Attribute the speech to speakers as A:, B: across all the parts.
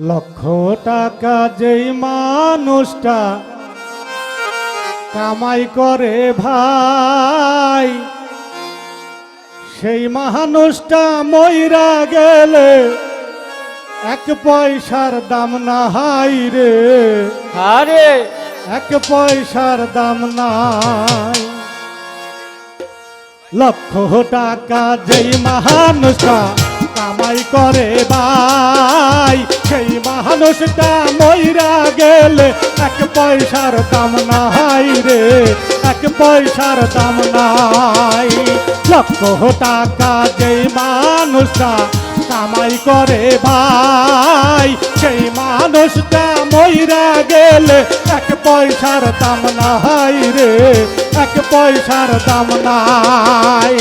A: লক্ষ টাকা যেই মানুষটা কামাই করে ভাই সেই মানুষটা মইরা গেলে এক পয়সার দাম না হাই রে।
B: আরে।
A: এক পয়সার দাম নাই। লক্ষ টাকা যেই মানুষটা কামাই করে ভাই। সেই মানুষটা মইরা গেলে এক পয়সার দাম নাই রে, এক পয়সার দাম নাই। লক্ষ টাকা যেই মানুষটা কামাই করে ভাই, সেই মানুষটা মইরা গেলে এক পয়সার দাম নাই রে, এক পয়সার দাম নাই।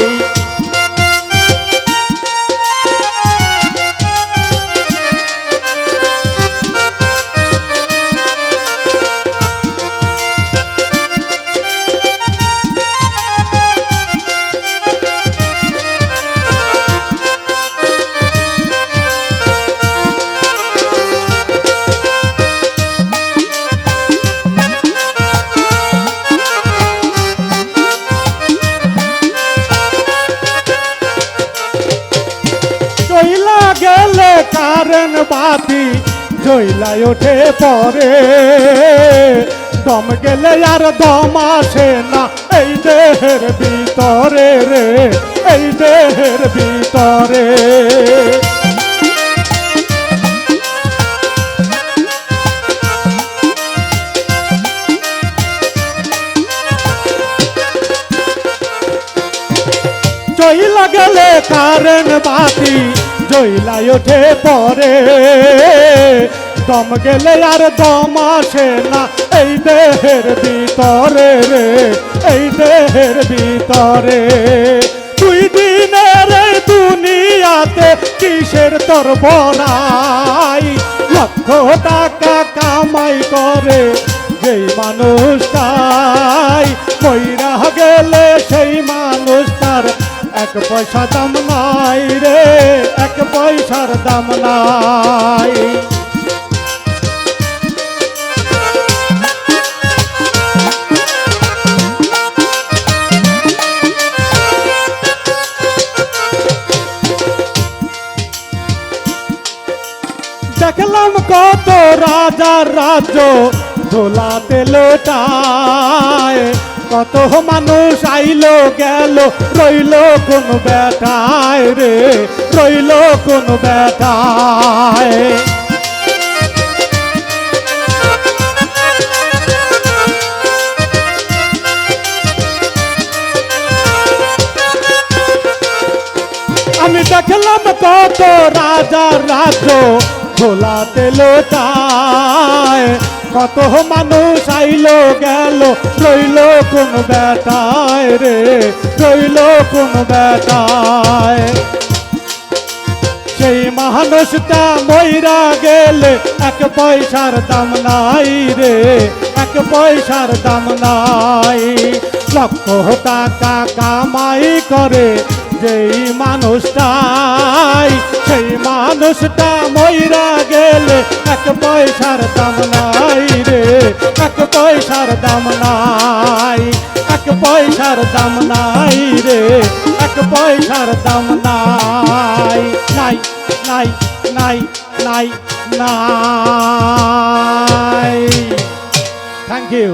A: কারেন বাতি জইলাই ওঠে পরে। দম গেলে আর দম আসে না, এই দেহের ভিতরে রে, এই দেহের ভিতরে। জইলা গেলে কারেন বাতি জইলাই ওঠে পরে। দম গেলে আর দম আসে না, এই দেহের ভিতরে রে, এই দেহের ভিতরে। দুই দিনের দুনিয়াতে কিসের তোর বড়াই লক্ষ টাকা কামাই করে যেই মানুষটাই মইরা গেলে সেই মানুষটার এক পয়সা দাম নাই রে, এক পয়সার দাম নাই। দেখলাম কত রাজার রাজ্য দোলাতে লোটায়। কত মানুষ আইলো, গেল, রইল কোন বেটায় রে, রইল কোন বেটায় আমি দেখলাম কত রাজার রাজ্য খোলাতে লোটায় কত মানুষ আইলো, গেল রইল কোন বেটায় রে, রইল কোন বেটায় সেই মানুষটা মইরা গেলে এক পয়সার দাম নাই রে, এক পয়সার দাম নাই। লক্ষ টাকা কামাই করে যেই মানুষটাই, সেই মানুষটা মইরা গেলে এক পয়সার দাম নাই। এক পয়সার দাম নাই, এক পয়সার দাম নাই রে, এক পয়সার দাম নাই নাই নাই নাই নাই নাই। Thank you